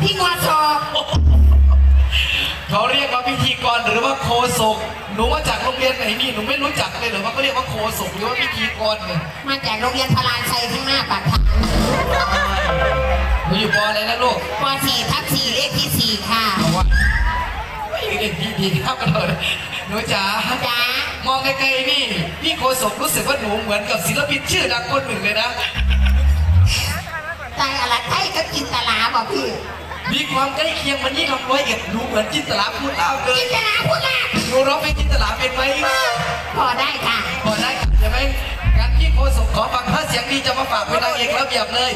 พี่งอชอบเขาเรียกว่าพิธีกรหรือว่าโคศกหนูมาจากโรงเรียนไหนนี่หนูไม่รู้จักเลยเหรือว่าเขาเรียกว่าโคศกหรือว่าพิธีกรเนี่ยมาจากโรงเรียนพลานชัยข้างหน้าปากทางหนูอยู่ปออะไรนะลูกปสี่ทับสี่เลขที่สี่ค่ะ เอาวะไม่เด็กดีดีครับกันเลยหนูจ๋าจ้ามองไกลๆนี่พี่โคศกรู้สึกว่าหนูเหมือนกับศิลปินชื่อดังคนหนึ่งเลยนะ ใจอะไรไทยก็กินตลาบอกพี่มีความใกล้เคียงมันยิ่งทำร้อยเอ็ดหนูเหมือนจินตลาพูดเล่าเลกินตลาพูดมากหนูร้องเพลงจินตลาเป็นไหมพอได้ค่ะพอได้ครับใช่ไหมงั้นพี่โคศกขอฟังถ้าเสียงดีจะมาฝากเป็นนางเอกระเบียบเลย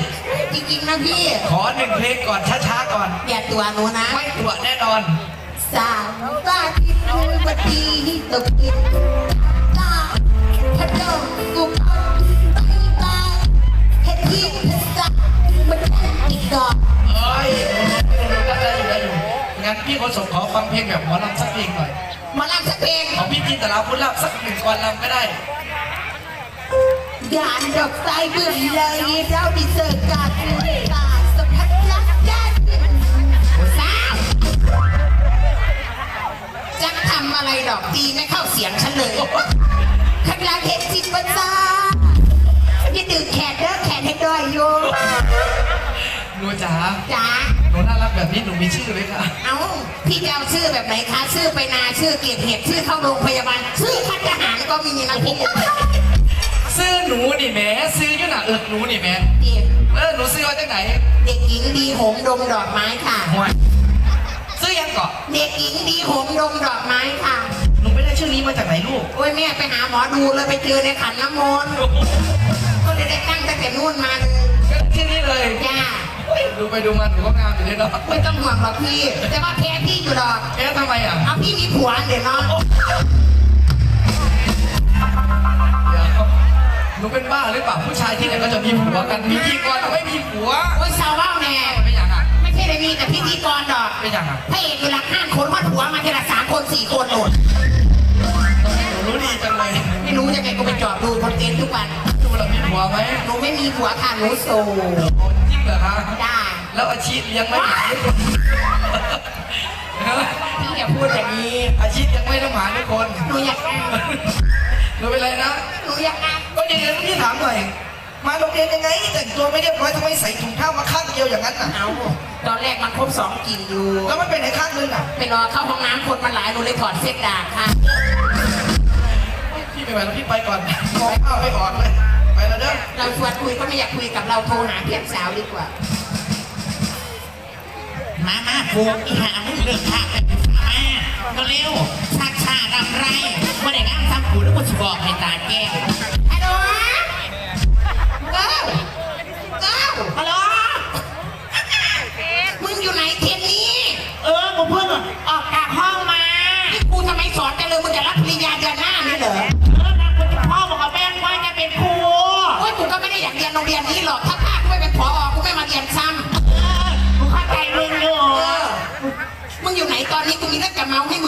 จริงๆนะพี่ ขอหนึ่งเพลงก่อนช้าๆก่อนอย่าตัวหนูนะ ไม่ตัวแน่นอน สามบ้าที่ดูบัดดีตกกินตาพะดงกุกไปตาเฮ็ดที่เฮ็ดสักมันอีกดอกเอ้ยหนูได้อยู่ได้อยู่งั้นพี่โคศกขอฟังเพลงแบบหมอลำสักเพลงหน่อยหมาลำสักเพลงของพี่จินตลาพูดลำสักหนึ่งก่อนลำก็ได้ด่านดอกไม้เบื่อเลยเราได้เจอกันตา อะไรดอกตีไม่เข้าเสียงฉันเลยข้างล่างเห็นจิตประจาอย่าดึงแขนเด้อแขนให้ด้อยโยหนูจ๋าจ๋าหนูน่ารักแบบนี้หนูมีชื่อไหมคะเอาพี่จะเอาชื่อแบบไหนคะชื่อไปนาชื่อเกียรติเหตุชื่อเข้าโรงพยาบาลชื่อพัฒหารก็มีนะพี่ซื้อหนูนี่แหม่ซื้ออยุ่หนาเอิกหนูนี่แหม่เด็กเออหนูซื้อมาจากไหน เด็กหญิงดีหงดมดอกไม้ค่ะห่ว ยซื้อยังเกาะเด็กหญิงดีหงดมดอกไม้ค่ะ หนูไม่ได้ชื่อนี้มาจากไหนลูก โอ้ยแม่ไปหาหมอดูเลยไปเจอในขันน้ำมนต์ก็เลยได้ตั้งตั้งแต่นู่นมาเลยก็ชื่อนี้เลยจ้าเฮ้ยดูไปดูมาหนูก็งามอยู่เลยเนาะไม่ต้องห่วงหรอกพี่ แต่ว่าแพ้พี่อยู่หรอกเอ๊ะทำไมอะเอาพี่มีผัวเดี๋ยวเนาะเดี๋ยวหนูเป็นบ้าหรือเปล่าผู้ชายที่ไหนก็จะมีผัวกันพิธีกรไม่มีผัวโอ้ยสาวเว้าแน่ไม่อยากอะ ไม่ใช่เลยมีแต่พิธีกรดอกไม่อยากอะพระเอกอยู่หลักห้าคนว่าผัวมาทีละสามคนสี่คนโหนดหนูรู้ดีจังเลยไม่รู้จะไงก็ไปจอดดูคนเต็นทุกวันดูเรามีผัวไหมหนูไม่มีผัวค่ะหนูโสดโอ้จริงเหรอคะได้แล้วอาชีพเลี้ยงไม่หมาทุกคนพี่อย่าพูดอย่างนี้ อาชีพยังไม่ต้องหมาทุกคนหนูอยากอ่านหนูเป็นไรนะหนูอยากอ่านก็เดี๋ยวพี่ถามหน่อย มาโรงเรียนยังไงแต่งตัวไม่เรียบร้อยทำไมใส่ถุงเท้ามาข้างเดียวอย่างนั้นน่ะ เอาตอนแรกมันครบสองกลิ่นอยู่แล้วมันเป็นไหนข้างนึงอะไปรอเข้าห้องน้ำคนมันหลายหนูเลยถอดเสื้อดากค่ะ พี่ไม่ไหวแล้วพี่ไปก่อนมองข้าวไม่ออกเลยไปแล้วเด้อเราชวนคุยก็ไม่อยากคุยกับเราโทรหาเพื่อนสาวดีกว่า มามาผูกอีหามึงเลิกทากันมาก็เร็วชาชาดำไรว่าได้งามซ้ำกูแล้วกูจะบอกให้ตาแก้ฮั จะเมาให้มึง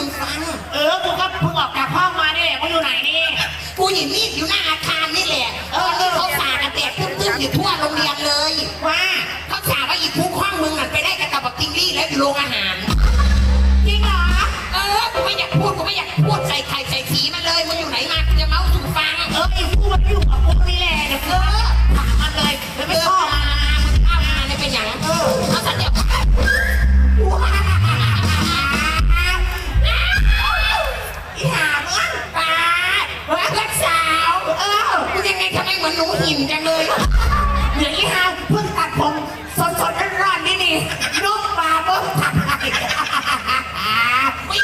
หนูหินจังเลยเดี๋ยวนี้ฮะเพิ่งตัดผมสดๆร้อนๆนี่นี่ลูกปลาเบิ้มผักไก่อุ๊ย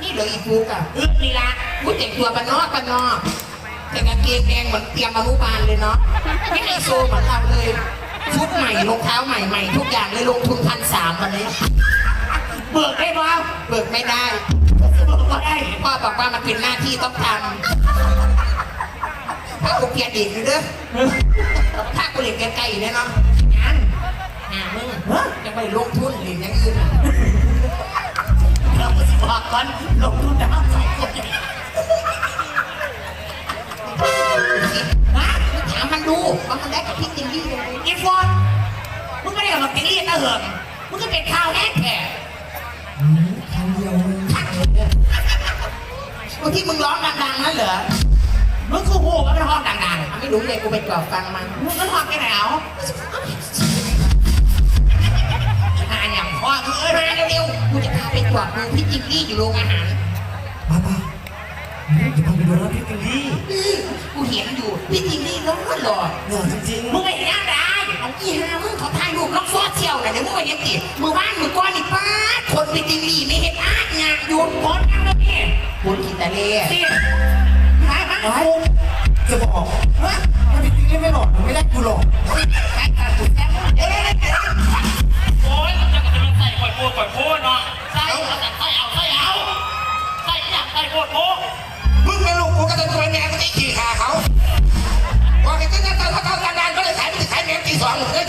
นี่เหลืออีฟูกอะอึดนี่ละกูแต่งตัวบ้านอกบ้านอกแต่กางเกงแดงเหมือนเตรียมอนุบาลเลยเนาะไม่ไฮโซเหมือนเราเลยชุดใหม่รองเท้าใหม่ใหม่ทุกอย่างเลยลงทุนพันสามวันนี้เบิกได้ป่าวเบิกไม่ได้เบิกก็ได้พ่อบอกว่ามันเป็นหน้าที่ต้องทำ ถ้ากูเปลี่ยนดีกเลยเด้อถ้ากูเล็นไกลๆเลยเนาะยังหามึงยังไปลงทุนหรือยังอื่นเราก็สิบอกกันลงทุนน้ำสองคนมาถามมันดูว่ามันได้กับพี่ติงลี่เลยอีฟอนมึงไม่ได้กับติงลี่นะเหรอมึงก็เป็นข่าวแน่แท้ครั้งเดียวครั้งที่มึงร้องดังๆนั่นเหรอ มึงคือหูว่าเป็นห้องดังไม่รู้เลยกูไปกรอกฟังมันๆมึงก็ห้องแค่ไหนเอาหาอย่างพ่อมึงเอ้ยมาเร็วๆกูจะพาไปกรอกดูพี่จิงกี้อยู่โรงอาหารป้าป้าจะพาไปดูแล้วพี่ติงลี่อื้อกูเห็นอยู่พี่จิงกี้ร้องหล่อหล่อจริงมึงไอ้ยังได้เอาอีหามึงเขาถ่ายรูปลงโซเชียลนะเดี๋ยวมึงไปยังติมือบ้านมือก้อนนี่ป้าดคนพี่จิงกี้ไม่เห็นอาดงานหยุดคนนั่งแล้วนี่คุณกินแต่เล่ สิหามาๆไอ้จะบอกว่าถ้าพี่ติงลี่ไม่หลอหนูไม่ได้กูหล่อใครตัดกูแซ่บเดี๋ยวเดี๋ยวเดี๋ยวโอ้ยมันจะกระตุ้นใส่ปล่อยโพดปล่อยโพดเนาะใส่เอาแต่ใส่เอาใส่เอาใส่อยากใส่โพดโพดมึงเป็นลูกกูก็จะตัวแม่ก็จะขี่ขาเขาว่าไงก็จะต้องเขาต้องการก็เลยขายไปขายแม่ตีสองมึงเลย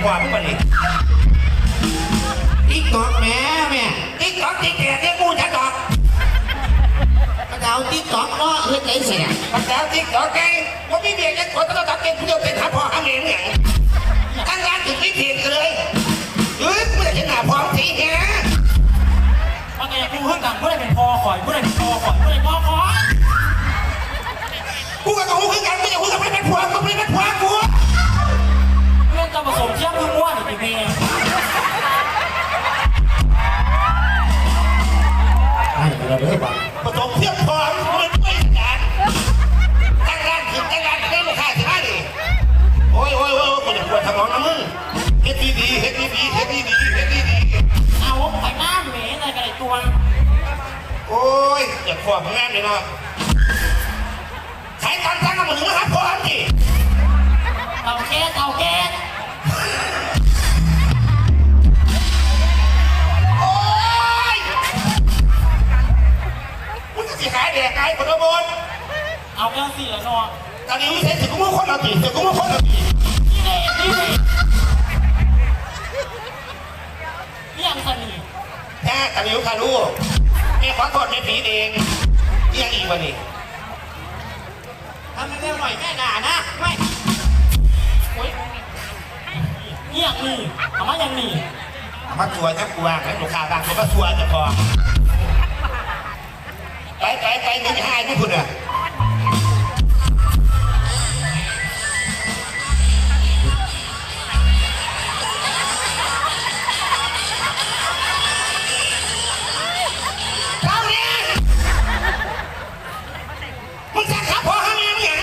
กกว่ามึงมาดิติ๊กต๊อกแม่แม่ติ๊กต๊อกติ๊กแกเนี่ยกูจะดอกมาเอาติ๊กต็อกเนาะเฮ้ยใจเสียมันแล้วติ๊กต๊อกไงว่ามีเบียร์กันคนต้องตัดเก็บกูจะเป็นทัพพ่อหาแม่มึงอย่างทั้งร้านถึงไม่เพียงเลยเฮ้ยมึงจะเห็นหน้าพ่อสีแฮะมันไงกูเพิ่งกันเพื่อเป็นพอข่อยเพื่อเป็นพอข่อยเพื่อเป็นพอข่อย คนละบนเอาแก้วสี่แล้วเนาะตอนนี้วิเศษถึงกูมึงคนละตีถึงกูมึงคนละตีนี่เด็ดนี่นี่ยังสนิทแค่ตะลิวคารูแม่ขอโทษแม่ผีเองยังอีกวะนี่ทำเร็วหน่อยแม่ด่านะไม่นี่ยังนี่ทำไมยังนี่มาชัวร์จะกลัวให้ลูกค้าบางคนก็ชัวร์จะพอ ไปไปไปเงินให้ไม่คุณอะเราเนี่ยมึงจะขับพอห้างยังยัง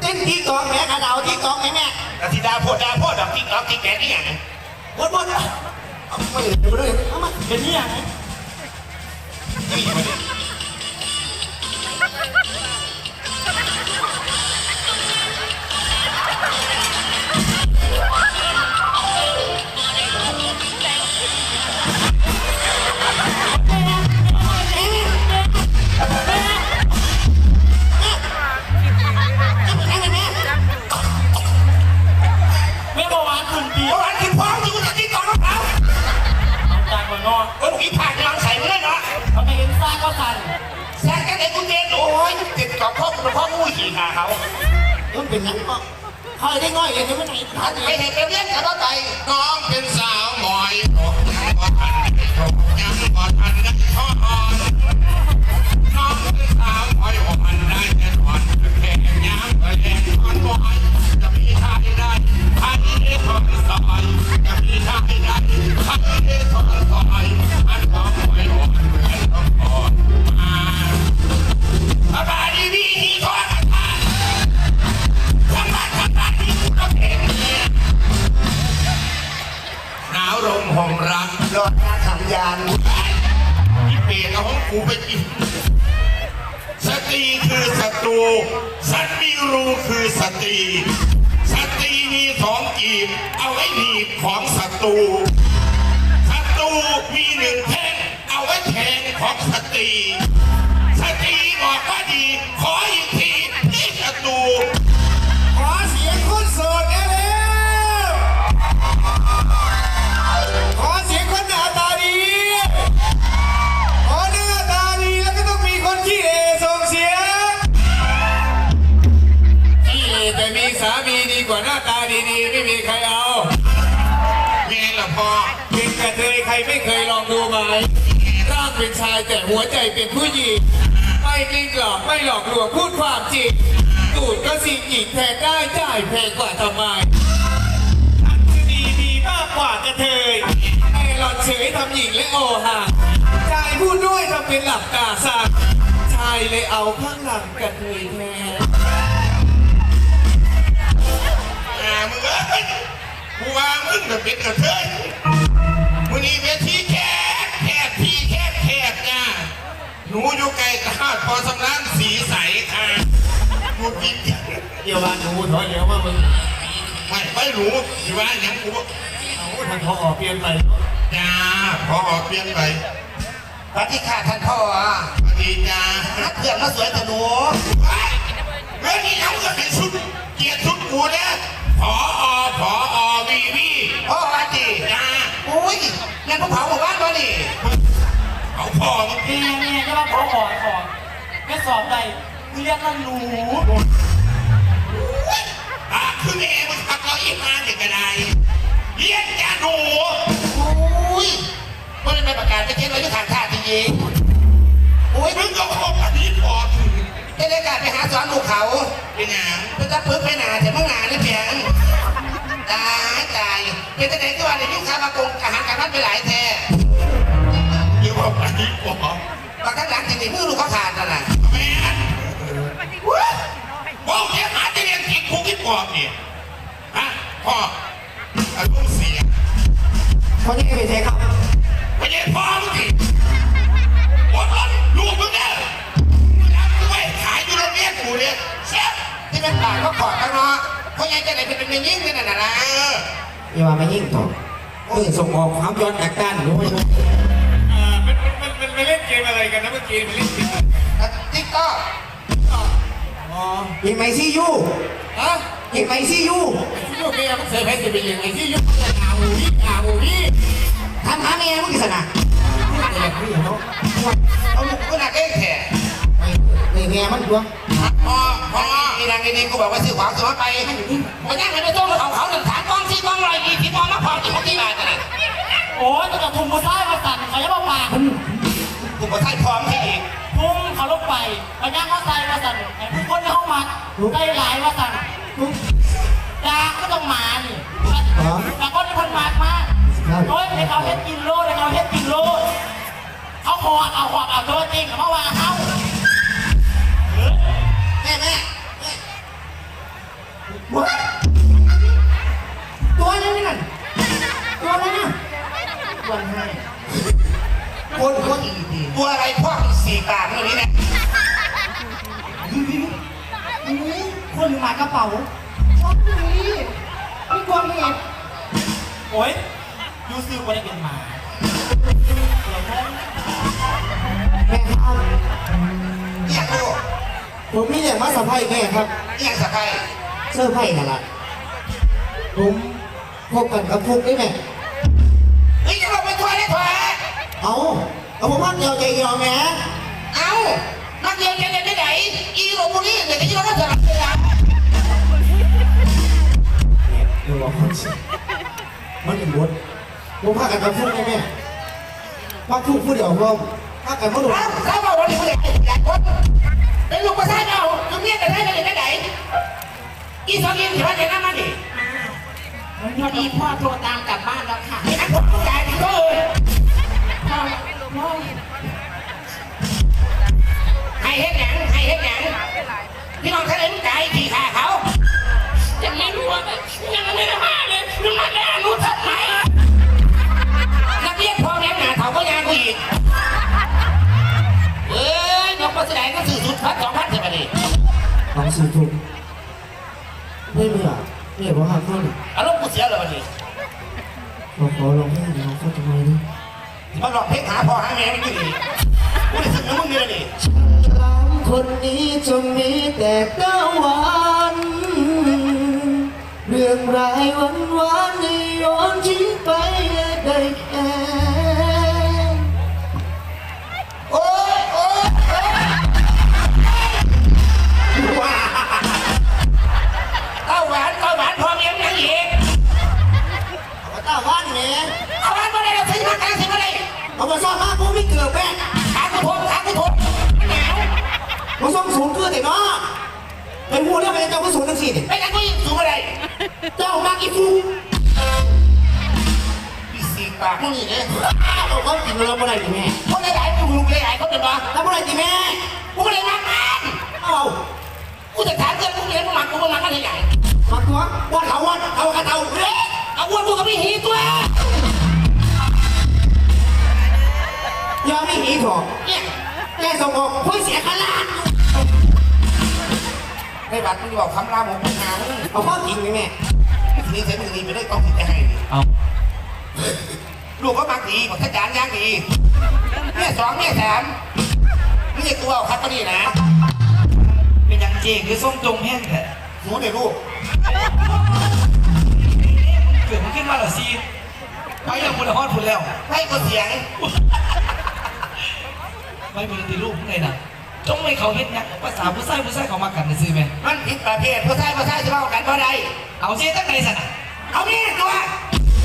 เต้นติ๊กต็อกแม่กระเดาติ๊กต็อกแม่แม่กติดาโพดดาโพดดอกติ๊กต๊อกติ๊กแกนี่ยังหมดหมดไม่เห็นเลยเลยเอามาเป็นนี่ยัง นี่มาดิแม่บอกว่าคืนปี เมื่อวานกินพร้อมอยู่กับติ๊กต๊อกของเราจานก่อนนอนโอ้ยอีผ่าน กับพ่อคุณพ่องูขี่ขาเขามันเป็นยังก็คอยได้ง่อยเลยจะไม่ไหนทันไปเห็นเรื่องกันแล้วไปน้องเป็นสาวหมอยตกยังบ่ทันได้ตกยังบ่ทันได้ทอดน้องเป็นสาวหมอยบ่ทันได้แต่ทอดแค่ยังก็แรงทอนบ่อยจะมีชายได้ใครได้ทอนซอยจะมีชายได้ใครได้ทอนซอยอันของหมอยบ่ทันเหมือนต้องทอนมาอาบาดีดี กูไปกินสตรีคือศัตรูสัตว์มีรูคือสตรีสตรีมีสองกีบ เอาไว้หนีบของศัตรูศัตรูมีหนึ่งแท่งเอาไว้แทงของสตรี ไม่เคยลองดูไหมร่างเป็นชายแต่หัวใจเป็นผู้หญิง ไม่กลิ้งกล่อมไม่หลอกลวงพูดความจริงตูดก็สิ่งหญิงแทนได้จ่ายแพงกว่าทำไมอันจะดีมีมากกว่ากระเทยไอ้หลอนเฉยทำหญิงและโอห่างชายพูดด้วยทำเป็นหลับตาสักชายเลยเอาข้างหลังกระเทยแทนอ่ามึงเอ้ยกูว่ามึงน่ะเป็นกระเทยมึงนี่เวทีแค หนูอยู่ไกลตาดพอสำนักสีใสค่ะกูกินเดี๋ยวว่าหนูถอยเดี๋ยวว่ามึงไม่ไม่รู้ที่ว่าอย่างกูเอาทางพอออกเปลี่ยนไปจ้าพอเปลี่ยนไปสวัสดีค่ะท่านพ่อสวัสดีจ้านักเพื่อนมาสวยแต่หนูเรื่องนี้เขาก็เป็นชุดเกียรติชุดกูนะพอพอวีวีพ่อว่าจีจ้าอุ้ยงั้นพวกเผาหมู่บ้านมาดิเขาพ่ อมึงแม่แม่จะมาขอขอขอไม่สอบใดเรียกนั่นหนูอะคือเองมึงขับเราอีกมาเด็กกระไดเลี้ยงจ้าหนูอุ้ยเมื่อเป็นประกาศจะเช็ดไว้ที่ทางท่าจริงๆอุ้ยมึงก็คบอันนี้พอถึงได้เลยการไปหาสอนลูกเขาเป็นหยังเป็นตะปึ๊บไปหนาแต่เมื่อหนานี่เพียงตายตายเป็นแต่ไหนที่ว่าในยุคคามากงอาหารการพัดไปหลายแท้ เรียกว่าอันนี้พอบางครั้งหลังจริงๆมือลูกเขาขาดนั่นแหละแม่บอกเลี้ยหาจะเลี้ยงกินคุกกินปอบเนี่ยฮะพ่ออารมณ์เสียเขาจะไปเทครครับไม่ใช่พ่อมึงดิปวดร้อนลูกมึงเนี่ยมึงรับกูไว้ขายอยู่โรงเรียนกูเนี่ยเสียที่เป็นปากก็ขอดแล้วเนาะเพราะยังจะไหนเป็นเป็นยิ่งกันน่ะนะเออย่ามาไม่ยิ่งต่อเออส่งออกความย้อนจากกันรู้ไหมอ่า เป็นเป็นไปเล่นเกมอะไรกันนะเมื่อกี้ไปเล่นเกมอะไรติ๊กก็อ๋อยิงไหมซี่ยูฮะยิงไหมซี่ยูไอ้ที่ยูเมียมึงเสียแพ้จะไปยังไงที่ยูอาบูนี่อาบูนี่ทำหาเมียมึงกี่สนะแต่อย่างนี้เนาะเอาลูกกูหนักเองแท้ไอ้เมียมันตัวพ่อพ่ออีนางดีๆกูบอกว่าซื้อของซื้อมาไปมันยังไม่ได้ต้องเขาเขาหนึ่งฐานกองที่กองลอยอีที่กองมาพอที่เขาที่มากันเลยโอ้ยจะกับทุ่มมือซ้ายมาสั่นเขาจะบอกปาก กูก็ใช้พร้อมที่อีกทุ่มเขาลงไปมันย่างว่าใส่มาสั่นไอ้ผู้คนในห้องมัดได้หลายมาสั่นดาก็ต้องมานี่แต่คนที่คนมามาโอ้ยในเขาเฮ็ดกินโลในเขาเฮ็ดกินโลเขาหอบเอาหอบเอาตัวจริงเขาว่าเขาแม่แม่ตัวอะไรนี่นั่นตัวอะไรนะ คนคนตัวอะไรพ่อมีสี่ปากเรื่องนี้เนี่ยคนหมากระเป๋าชอบนี้มีความเห็นโอ้ยยูซื้อมาได้เป็นหมาแม่ครับอยากรู้ผมมีอย่างมาสัมภาษณ์แม่ครับอยากสะพายเสื้อร์ไผ่นั่นแหละผมพบกันกับฟุกได้ไหม เอาเอาผมพักเดียวใจเดียวแหมเอานักเรียนจเรียนได้ไหนอีโรบุรีเดี๋ยวจะต้องสลับเลยนะดี๋ยวบอกคนมันเป็นบทผมพักกันกับฟุกได้ไหมพักฟุกผู้เดี๋ยวผมพักกันผู้เดียวเอาเขาบอกว่าเด็กคนอยากคนเป็นลูกประชาชนเอาลูกเมียแต่ได้เรียนได้ไหนอีสองยินถือว่าจะนั่งมาดิพอดีพ่อโทรตามกลับบ้านแล้วค่ะไอ้นักคนใจดีก็เออพ่อพ่อ ให้เฮ็ดหยังให้เฮ็ดหยังพี่น้องทะเลมึงใจขี่ขาเขายังไม่รู้ว่ายังไม่ได้มาเลยนึกมาแล้วรู้ทันไหมนักเรียนพอแนมหนาเขาก็ยางกูอีกเอ้ยนกมาแสดงก็สื่อสุดพัดสองพัดใช่ไหมดิลองสื่อถูกไม่เบื่อไม่บอกหักต้นอารมณ์กูเสียเลยวันนี้ขอขอลองให้ คนนี้จะมีแต่ตะวันเรื่องรายวันวานๆนี่โยนทิ้งไปได้ หลายๆเขาเป็นวะแล้วไม่ได้ดิแม่กูไม่ได้รักมันเอากูจะถามเพื่อนกูเรียนมึงมากูมึงมากันยังไงมาตัววันเขาวันเขากระเทาเฮ้ยเอาอ้วนกูก็ไม่หีตัวยอมไม่หีถอดเนี่ยแกส่งออกเพื่อเสียขลาดในบัตรมึงบอกคำรามของมึงหามึงเอาข้อจริงไหมแม่ทีนี้ใช้มึงดีไปได้ต้องคิดจะให้ดิเอาลูกก็มักดีบอกถ้าจานย่างดีเนี่ยสองเนี่ยสาม นี่จะตัวเอาครับก็นี่นะเป็นยังเจคือส้มจงแห้งแท้หนูเนี่ยลูกเกิดมันขึ้นมาเหรอซีไปยังคุณฮอดคุณแล้วให้ก็เสียงไปบริตีลูกข้างในน่ะจงไม่เขาเห็นนะภาษาผู้ชายผู้ชายเขามากันซื้อไหมมันผิดประเภทผู้ชายผู้ชายจะเล่ากันเพราะใดเอาเสียตั้งในสนามเอานี่ตัว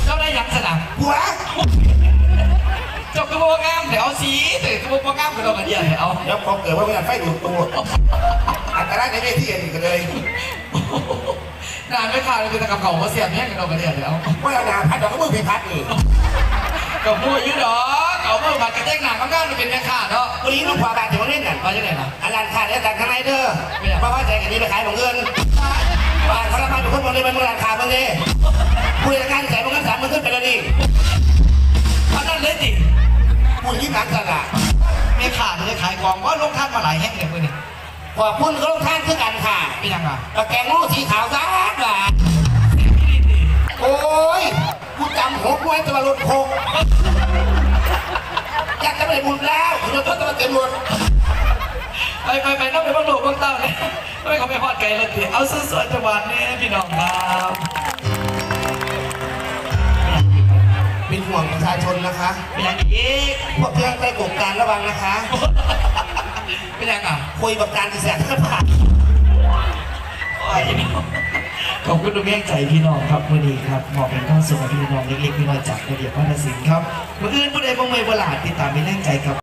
เจ้าได้ยังสนามหัวเจ้ากระโปรงงามเดี๋ยวเอาสีแต่กระโปรงงามกับเรากันเดียวเอาเดี๋ยวพอเกิดว่าเวลาไฟดูดตัวอันตรายในเวทีอันนี้กันเลยนานไม่ขาดเลยเป็นตะกับเขามาเสียบแห้งกับเรากันเดียวแล้วว่าเราหนาพัดดอกก็มือพิพัดนี่กับพูดยืดดอกเอาเมื่อบัตรกระแทกหนักก็ง่ายเป็นแม่ขาดเนาะวันนี้ลูกขวาบาดถึงวันนี้น่ะมาจากไหนล่ะอาจารย์ขาดอาจารย์ข้างในเด้อเพราะว่าใจกันนี้ไปขายของเงินบาทเขาละมาทุกคนบอกเลยมันมูลค่ามึงเลยผู้จัดการใส่มึงกันสามมึงขึ้นไปแล้วนี่เพราะนั่นเลยดิ ผู้ยิ่งหนักสัตว์อะแม่ขาดเลยขายของว่าลงท่านมาหลายแห้งเลยมือนี่ขอบคุณเขาลงท่านคือกันค่ะเป็นยังไงตะแกงโง่สีขาวสะอาดว่ะโอ้ยกูจำหัวกูไว้จะมารถโคกอยากจะไปบุญแล้วคุณจะต้องเต็มรถไปไปไปต้องไปบ้างโลกบ้างเต้าเนี่ยไม่เขาไปฮอดไกลเลยดิเอาสวยๆจังหวัดนี้พี่น้องครับ ห่วงประชาชนนะคะเป็นยังอีกพวกเพื่อนไปกบการระวังนะคะเป็นยังอะคุยกับการที่แสนกระบาดโอ้ยขอบคุณทุกแรงใจพี่น้องครับวันนี้ครับมอบเป็นข้าวสุขพี่น้องเล็กๆพี่น้อยจากระเบียบวัฒนศิลป์ครับเมื่ออื่นผู้ใดบ่เมื่อยบ่หลาดติดตามเป็นแรงใจครับ